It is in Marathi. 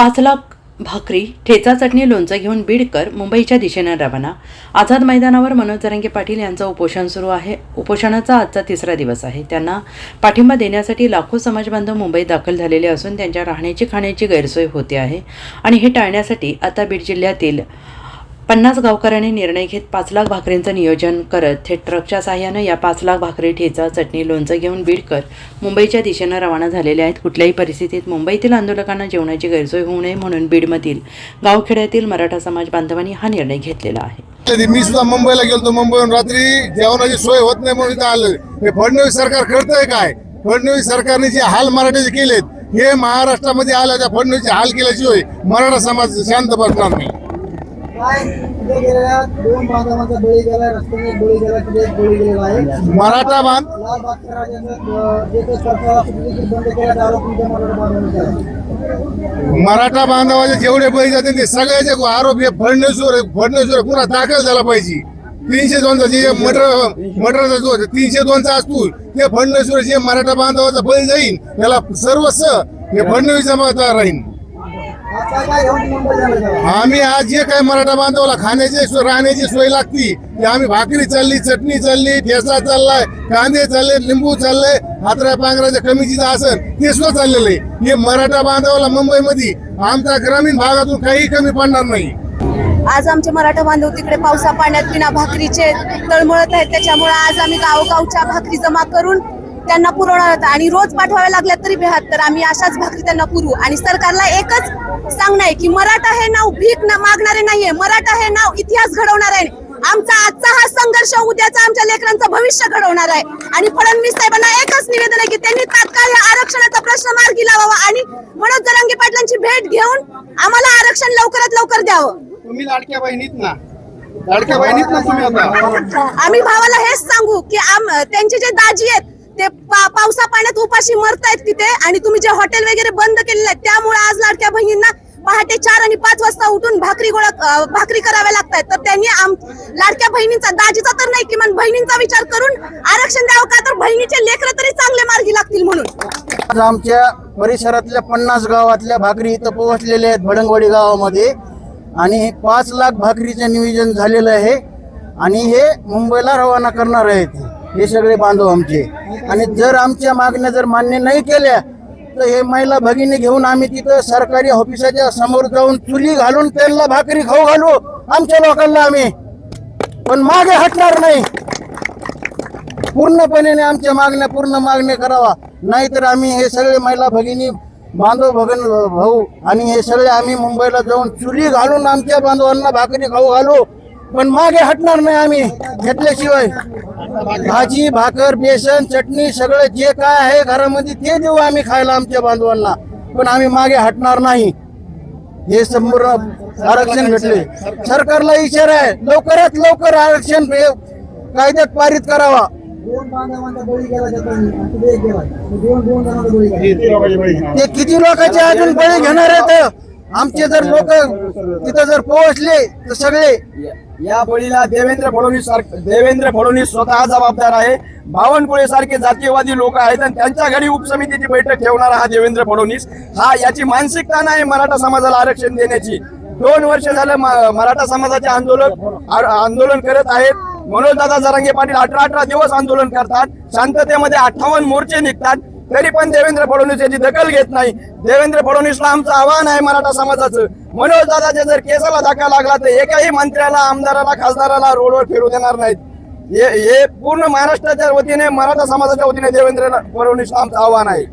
पाच लाख भाकरी ठेचा चटणी लोणचं घेऊन बीडकर मुंबईच्या दिशेनं रवाना. आझाद मैदानावर मनोज जरांगे पाटील यांचं उपोषण सुरू आहे. उपोषणाचा आजचा तिसरा दिवस आहे. त्यांना पाठिंबा देण्यासाठी लाखो समाजबांधव मुंबईत दाखल झालेले असून त्यांच्या राहण्याची खाण्याची गैरसोय होते आहे. आणि हे टाळण्यासाठी आता बीड जिल्ह्यातील पन्नास गावकऱ्यांनी निर्णय घेत पाच लाख भाकरींचं नियोजन करत थेट ट्रकच्या साहाय्यानं या पाच लाख भाकरी ठेचा चटणी लोणचं घेऊन बीडकर मुंबईच्या दिशेनं रवाना झालेले आहेत कुठल्याही परिस्थितीत मुंबईतील आंदोलकांना जेवणाची गैरसोय होऊ नये म्हणून बीडमधील गावखेड्यातील मराठा समाज बांधवांनी हा निर्णय घेतलेला आहे. मी सुद्धा मुंबईला गेलो मुंबईहून रात्री जेवणाची सोय होत नाही म्हणून आलं. हे फडणवीस सरकार करतंय काय? फडणवीस सरकारने जे हाल मराठ्याचे केलेत हे महाराष्ट्रामध्ये आलं त्या फडणवीसचे हाल केल्याशिवाय मराठा समाज शांत बसणार नाही. दोन बांधवांचा बळी गेला रस्त्याने बळी गेला तिथे बळी गेलेला आहे मराठा बांध. लाल बागच्या जे काही बंद आरोप तुमच्या मराठा मराठा बांधवाचे जेवढे बळी जाते ते सगळ्याचे आरोप हे फडणवीसवर फडणवीसवर पुन्हा दाखल झाला पाहिजे. तीनशे दोनचा जे मटर मटरचा जो तीनशे दोनचा असतो ते फडणवीसवर जे मराठा बांधवाचा बळी जाईल त्याला सर्वस्व हे फडणवीस जमा राहील आज काय काय घेऊन मुंबई झालं तेव्हा? आम्ही आज जे काही मराठा बांधवाला खाण्याची सोय राहण्याची सोय लागती. आम्ही भाकरी चालली चटणी चालली ठेसा चाललाय कांदे चालले लिंबू चाललंय हातऱ्या पांघराच्या कमीची आसन ते सुद्धा चाललेलं आहे. हे मराठा बांधवाला मुंबईमध्ये आमच्या ग्रामीण भागातून काही कमी पडणार नाही. आज आमचे मराठा बांधव तिकडे पावसा पाण्यात विना भाकरीचे तळमळत आहेत. त्याच्यामुळे आज आम्ही गावगावच्या भाकरी जमा करून त्यांना पुरवणार आहोत. आणि रोज पाठवाव्या लागल्या तरी बेहात तर आम्ही अशाच भाकरी त्यांना पुरवू. आणि सरकारला एकच सांगणं आहे की मराठा हे नाव भीक ना मागणारे नाहीये. मराठा हे नाव इतिहास घडवणार आहे. आमचा आजचा हा संघर्ष उद्याचा आमच्या लेकरांचं भविष्य घडवणार आहे. आणि फडणवीस साहेबांना एकच निवेदन आहे की त्यांनी तात्काळ या आरक्षणाचा प्रश्न मार्गी लावावा आणि मनोज जरांगे पाटलांची भेट घेऊन आम्हाला आरक्षण लवकरात लवकर द्यावं. तुम्ही लाडक्या बहिणीत ना. लाडक्या बहिणीत ना तुम्ही आम्ही भावाला हेच सांगू की आम त्यांचे जे दाजी आहेत ते पा- पावसा पाण्यात उपाशी मरतायत तिथे आणि तुम्ही जे हॉटेल वगैरे बंद केलेले आहेत त्यामुळे आज लाडक्या बहिणींना पहाटे चार आणि पाच वाजता उठून भाकरी गोळा भाकरी कराव्या लागतात तर त्यांनी आम लाडक्या बहिणींचा दाजीचा तर नाही किमान बहिणींचा विचार करून आरक्षण द्यावं का? तर बहिणीचे लेकर तरी चांगले मार्गी लागतील म्हणून. आमच्या परिसरातल्या पन्नास गावातल्या भाकरी इथं पोहोचलेल्या आहेत भडंगवाडी गावामध्ये. आणि हे पाच लाख भाकरीचं नियोजन झालेलं आहे. आणि हे मुंबईला रवाना करणार आहेत. हे सगळे बांधव आमचे. आणि जर आमच्या मागण्या जर मान्य नाही केल्या तर हे महिला भगिनी घेऊन आम्ही तिथं सरकारी ऑफिसाच्या समोर जाऊन चुली घालून त्यांना भाकरी खाऊ घालू आमच्या लोकांना आम्ही. पण मागे हटणार नाही. पूर्णपणे आमच्या मागण्या पूर्ण मागण्या करावा. नाहीतर आम्ही हे सगळे महिला भगिनी बांधव भगन भाऊ आणि हे सगळे आम्ही मुंबईला जाऊन चुली घालून आमच्या बांधवांना भाकरी खाऊ घालू. पण मागे हटणार नाही आम्ही घेतल्याशिवाय. भाजी भाकर बेसन चटणी सगळं जे काय आहे घरामध्ये ते देऊ आम्ही खायला आमच्या बांधवांना. पण आम्ही मागे हटणार नाही. हे संपूर्ण आरक्षण भेटले. सरकारला इशारा आहे. लवकरात लवकर आरक्षण कायद्यात पारित करावा. ते किती लोकांचे अजून बळी घेणार आहेत? आमचे जर लोक तिथं जर पोहोचले तर सगळे या बळीला देवेंद्र फडणवीस देवेंद्र फडणवीस स्वतः जबाबदार आहे. बावनकुळे सारखे जातीयवादी लोक आहेत आणि त्यांच्या घरी उपसमितीची बैठक ठेवणारा हा देवेंद्र फडणवीस. हा याची मानसिकता नाही मराठा समाजाला आरक्षण देण्याची. दोन वर्ष झालं मराठा समाजाचे आंदोलन आंदोलन करत आहेत. मनोज दादा जरांगे पाटील अठरा अठरा दिवस आंदोलन करतात. शांततेमध्ये अठ्ठावन्न मोर्चे निघतात. तरी पण देवेंद्र फडणवीस याची दखल घेत नाही. देवेंद्र फडणवीसला आमचं आव्हान आहे मराठा समाजाचं. मनोज दादाच्या जर केसाला धक्का लागला तर एकाही मंत्र्याला आमदाराला खासदाराला रोडवर फिरू देणार नाहीत. हे हे पूर्ण महाराष्ट्राच्या वतीने मराठा समाजाच्या वतीने देवेंद्र फडणवीसला आमचं आव्हान आहे.